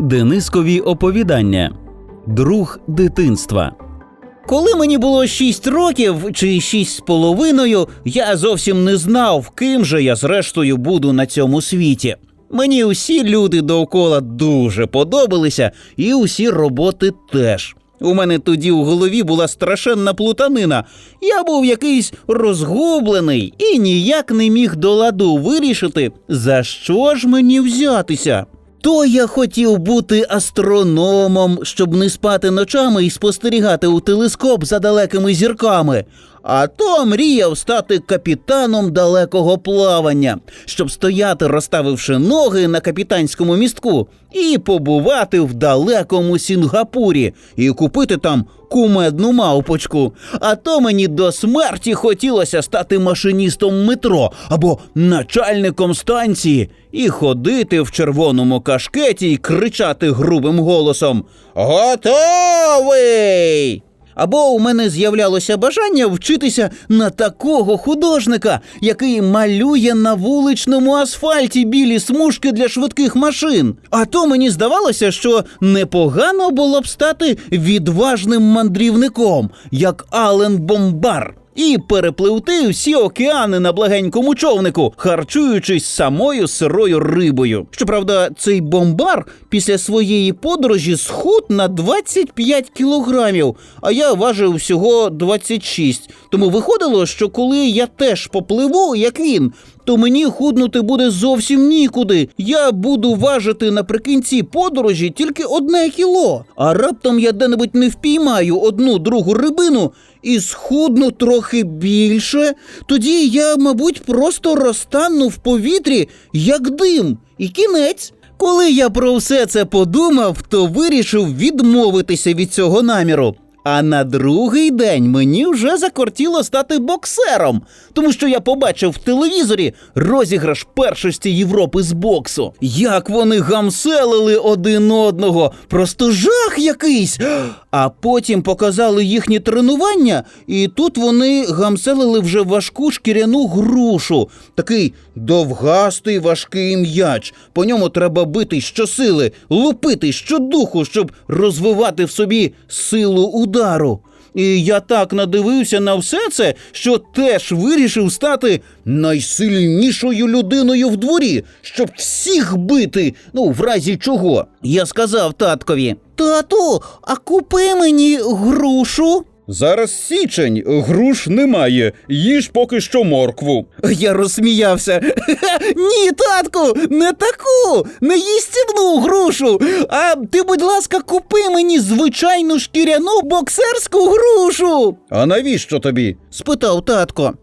Денискові оповідання Друг дитинства. Коли мені було шість років чи шість з половиною, я зовсім не знав, ким же я зрештою буду на цьому світі. Мені усі люди довкола дуже подобалися, і усі роботи теж. У мене тоді у голові була страшенна плутанина. Я був якийсь розгублений і ніяк не міг до ладу вирішити, за що ж мені взятися. То я хотів бути астрономом, щоб не спати ночами і спостерігати у телескоп за далекими зірками. А то мріяв стати капітаном далекого плавання, щоб стояти, розставивши ноги на капітанському містку, і побувати в далекому Сінгапурі і купити там кумедну мавпочку. А то мені до смерті хотілося стати машиністом метро або начальником станції і ходити в червоному кашкеті і кричати грубим голосом Готовий! Або у мене з'являлося бажання вчитися на такого художника, який малює на вуличному асфальті білі смужки для швидких машин. А то мені здавалося, що непогано було б стати відважним мандрівником, як Ален Бомбар. І перепливти всі океани на благенькому човнику, харчуючись самою сирою рибою. Щоправда, цей бомбар після своєї подорожі схуд на 25 кілограмів, а я важив всього 26. Тому виходило, що коли я теж попливу, як він, то мені худнути буде зовсім нікуди. Я буду важити наприкінці подорожі тільки одне кіло. А раптом я де-небудь не впіймаю одну другу рибину і схудну трохи більше. Тоді я, мабуть, просто розтану в повітрі, як дим, і кінець. Коли я про все це подумав, то вирішив відмовитися від цього наміру. А на другий день мені вже закортіло стати боксером, тому що я побачив в телевізорі розіграш першості Європи з боксу. Як вони гамселили один одного, просто жах якийсь. А потім показали їхні тренування, і тут вони гамселили вже важку шкіряну грушу, такий довгастий важкий м'яч. По ньому треба бити щосили, лупити щодуху, щоб розвивати в собі силу удару. І я так надивився на все це, що теж вирішив стати найсильнішою людиною в дворі, щоб всіх бити. Ну, в разі чого. Я сказав таткові: Тату, а купи мені грушу. Зараз січень, груш немає, їж поки що моркву. Я розсміявся. Ні, татку, не таку, не їстівну грушу. А ти, будь ласка, купи мені звичайну шкіряну боксерську грушу. А навіщо тобі? спитав татко.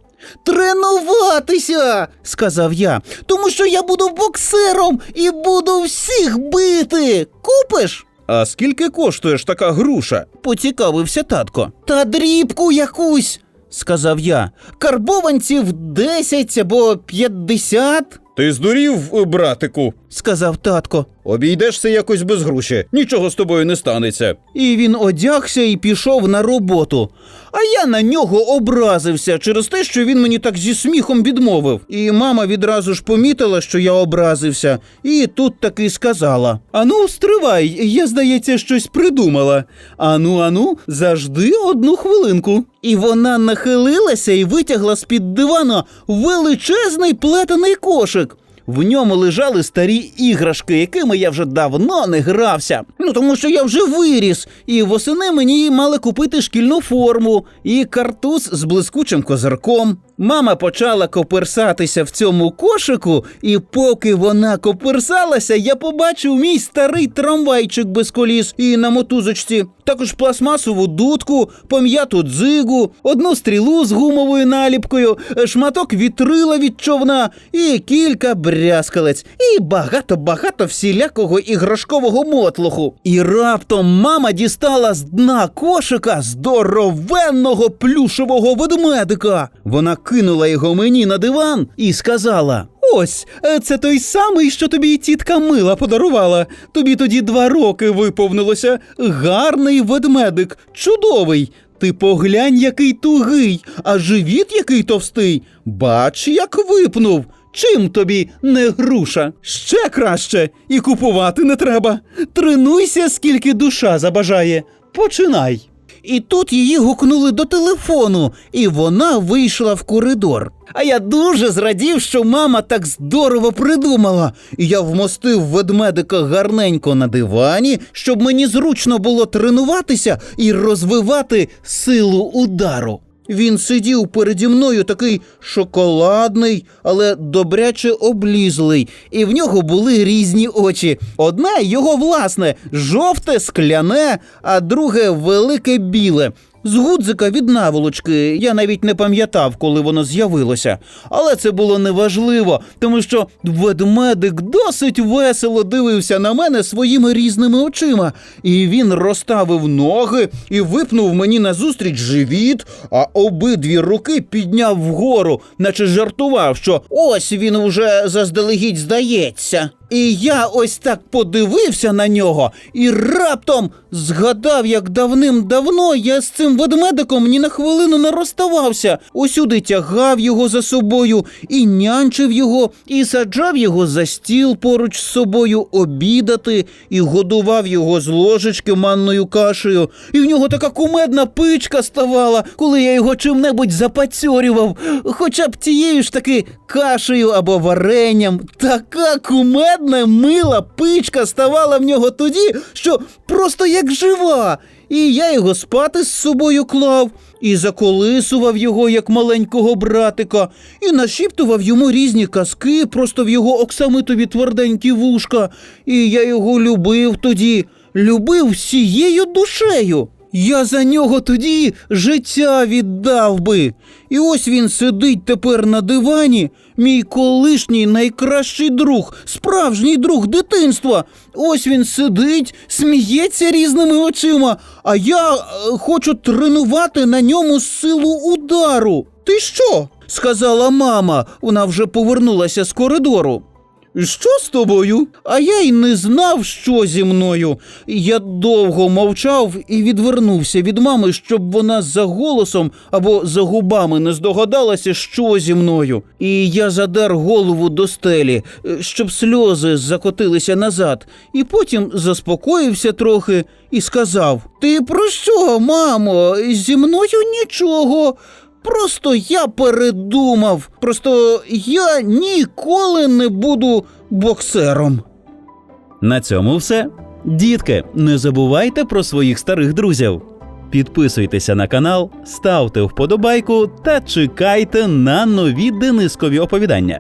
Тренуватися, сказав я, тому що я буду боксером і буду всіх бити. Купиш? А скільки коштує ж така груша? поцікавився татко. Та дрібку якусь, сказав я. Карбованців 10 або 50, Ти здурів, братику? Сказав татко. Обійдешся якось без груші, нічого з тобою не станеться. І він одягся і пішов на роботу. А я на нього образився через те, що він мені так зі сміхом відмовив. І мама відразу ж помітила, що я образився, і тут таки сказала: Ану, стривай, я, здається, щось придумала. Ану, ану, завжди одну хвилинку. І вона нахилилася і витягла з-під дивана величезний плетений кошик. В ньому лежали старі іграшки, якими я вже давно не грався. Ну тому що я вже виріс, і восени мені мали купити шкільну форму і картуз з блискучим козирком. Мама почала коперсатися в цьому кошику, і поки вона коперсалася, я побачив мій старий трамвайчик без коліс і на мотузочці, також пластмасову дудку, пом'яту дзигу, одну стрілу з гумовою наліпкою, шматок вітрила від човна і кілька брязкалець, і багато-багато всілякого іграшкового мотлуху. І раптом мама дістала з дна кошика здоровенного плюшевого ведмедика. Вона кинула його мені на диван і сказала: Ось, е, це той самий, що тобі тітка мила подарувала. Тобі тоді два роки виповнилося. Гарний ведмедик, чудовий. Ти поглянь, який тугий, а живіт який товстий. Бач, як випнув. Чим тобі не груша? Ще краще, і купувати не треба. Тренуйся, скільки душа забажає. Починай. І тут її гукнули до телефону, і вона вийшла в коридор. А я дуже зрадів, що мама так здорово придумала. І я вмостив ведмедика гарненько на дивані, щоб мені зручно було тренуватися і розвивати силу удару. Він сидів переді мною такий шоколадний, але добряче облізлий, і в нього були різні очі. Одне його власне, жовте, скляне, а друге велике біле. З гудзика від наволочки я навіть не пам'ятав, коли воно з'явилося. Але це було неважливо, тому що ведмедик досить весело дивився на мене своїми різними очима. І він розставив ноги і випнув мені назустріч живіт, а обидві руки підняв вгору, наче жартував, що ось він уже заздалегідь здається. І я ось так подивився на нього і раптом згадав, як давним-давно я з цим ведмедиком ні на хвилину не розставався. Усюди тягав його за собою і нянчив його, і саджав його за стіл поруч з собою обідати, і годував його з ложечки манною кашею. І в нього така кумедна пичка ставала, коли я його чим-небудь запацьорював, хоча б тією ж таки кашею або варенням. Така кумедна, мила пичка ставала в нього тоді, що просто як жива. І я його спати з собою клав, і заколисував його як маленького братика, і нашіптував йому різні казки просто в його оксамитові тверденькі вушка. І я його любив тоді, любив всією душею. Я за нього тоді життя віддав би. І ось він сидить тепер на дивані, мій колишній найкращий друг, справжній друг дитинства. Ось він сидить, сміється різними очима, а я е, хочу тренувати на ньому силу удару. Ти що? сказала мама. Вона вже повернулася з коридору. Що з тобою? А я й не знав, що зі мною. Я довго мовчав і відвернувся від мами, щоб вона за голосом або за губами не здогадалася, що зі мною. І я задер голову до стелі, щоб сльози закотилися назад, і потім заспокоївся трохи і сказав: Ти про що, мамо? Зі мною нічого. Просто я передумав. Просто я ніколи не буду боксером. На цьому все. Дітки, не забувайте про своїх старих друзів. Підписуйтеся на канал, ставте вподобайку та чекайте на нові денискові оповідання.